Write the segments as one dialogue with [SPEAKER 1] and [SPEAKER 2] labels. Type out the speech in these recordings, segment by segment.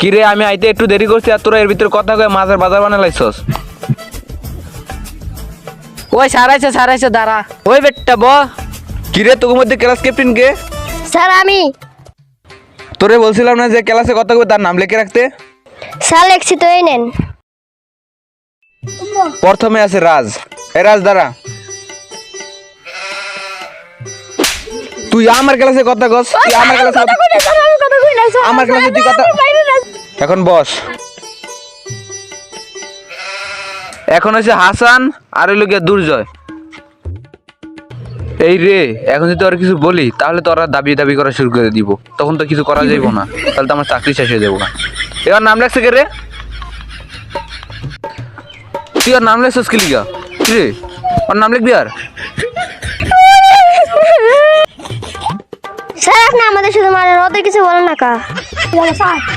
[SPEAKER 1] কিরে আমি আইতে একটু দেরি করছি আর তোরা এর ভিতরে কথা কয়ে মাছের বাজার বানালাইছস
[SPEAKER 2] ওই সারাইছে সারাইছে দাঁড়া। ওই বেটটা ব।
[SPEAKER 1] কিরে তোর মধ্যে ক্লাস ক্যাপ্টেন কে?
[SPEAKER 3] স্যার আমি।
[SPEAKER 1] তোরে বলছিলাম না যে ক্লাসে কথা কবে তার নাম লিখে রাখতে?
[SPEAKER 3] স্যার লেখছি তো এই নেন।
[SPEAKER 1] প্রথমে আছে রাজ। এ রাজ দাঁড়া। তুই আমার ক্লাসে কথা কস তুই আমার ক্লাসে কথা আমার ক্লাসে তুই কথা এখন বস। এখন হচ্ছে হাসান আর ওই লোকের দুর্জয়। এই রে এখন যদি তোর কিছু বলি তাহলে তো ওরা দাবি দাবি করা শুরু করে দিব। তখন তো কিছু করা যাইব না। তাহলে তো আমার চাকরি শেষ হয়ে যাব না। এবার নাম লেখছে কে রে? তুই ওর নাম লেখছিস কি লিগা? কি রে? ওর নাম লিখবি আর?
[SPEAKER 3] স্যার আপনি আমাদের শুধু মারেন ওদের কিছু বলেন না কা।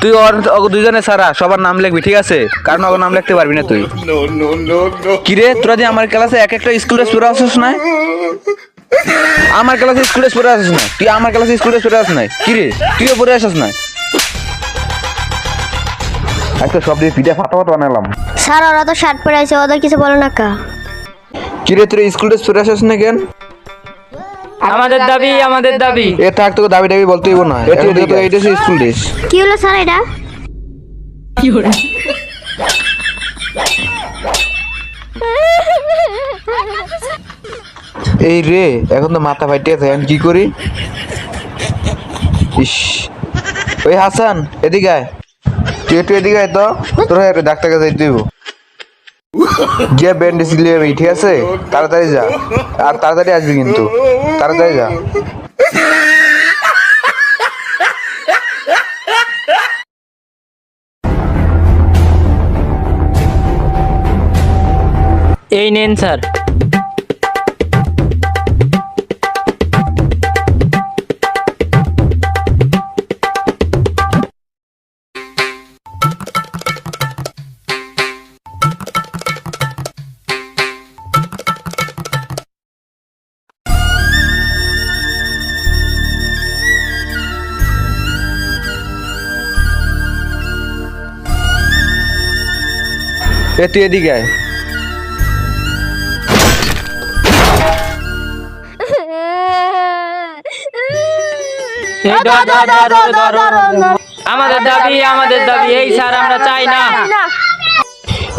[SPEAKER 1] তুই ওর দুজনে সারা সবার নাম লিখবি ঠিক আছে? কারণ ওর নাম লিখতে পারবি না তুই। কি রে তোরা যে আমার ক্লাসে এক একটা স্কুল ড্রেস পরে আসিস না আমার ক্লাসে স্কুল ড্রেস পরে আসিস না তুই আমার ক্লাসে স্কুল ড্রেস পরে আসিস না কি রে তুইও পরে আসিস না একটা সব দিয়ে পিঠা ফাটাফাট বানালাম।
[SPEAKER 3] স্যার ওরা তো শার্ট পরে আছে ওদের কিছু বলেন না কা।
[SPEAKER 1] কি রে তুই স্কুল ড্রেস পরে আসিস না কেন?
[SPEAKER 2] আমাদের দাবি আমাদের দাবি।
[SPEAKER 1] এ থাক তোকে দাবি দাবি বলতে হইব না। এটা তো এটা স্কুল ড্রেস।
[SPEAKER 3] কি হলো স্যার এটা?
[SPEAKER 1] এই রে এখন তো মাথা আছে আমি কি করি? ইস। ওই হাসান এদিকে আয়। তুই একটু এদিকে আয় তো। তোর ডাক্তার কাছে হইব। গিয়ে ব্যান্ডেজ লিয়ে আমি ঠিক আছে? তাড়াতাড়ি যা। আর তাড়াতাড়ি আসবি কিন্তু। তাড়াতাড়ি যা।
[SPEAKER 2] এই নেন, স্যার।
[SPEAKER 1] এ তুই এদিকে আয়।
[SPEAKER 2] আমাদের দাবি আমাদের দাবি এই স্যার আমরা চাই না।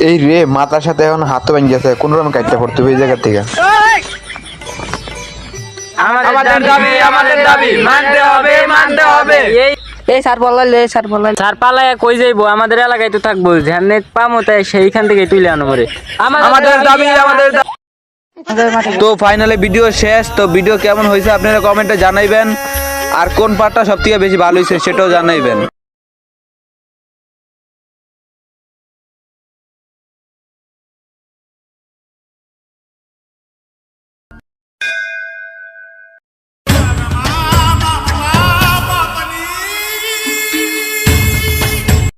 [SPEAKER 1] এই রে মাথার সাথে এখন হাত ভেঙে গেছে কোন রকম কাটতে পড়তে হবে এই জায়গা থেকে?
[SPEAKER 2] আমাদের দাবি আমাদের দাবি মানতে হবে মানতে হবে। এই
[SPEAKER 4] এই স্যার বললাম লে স্যার বললাম
[SPEAKER 2] স্যার পালায় কই যাইবো? আমাদের এলাকায় তো থাকব। ঝ্যানে পামো তাই সেইখান থেকে তুলে আনো মরে
[SPEAKER 1] আমাদের দাবি আমাদের তো ফাইনালে ভিডিও শেষ। তো ভিডিও কেমন হয়েছে আপনারা কমেন্টে জানাইবেন। আর কোন পার্টটা সব থেকে বেশি ভালো হয়েছে সেটাও জানাইবেন।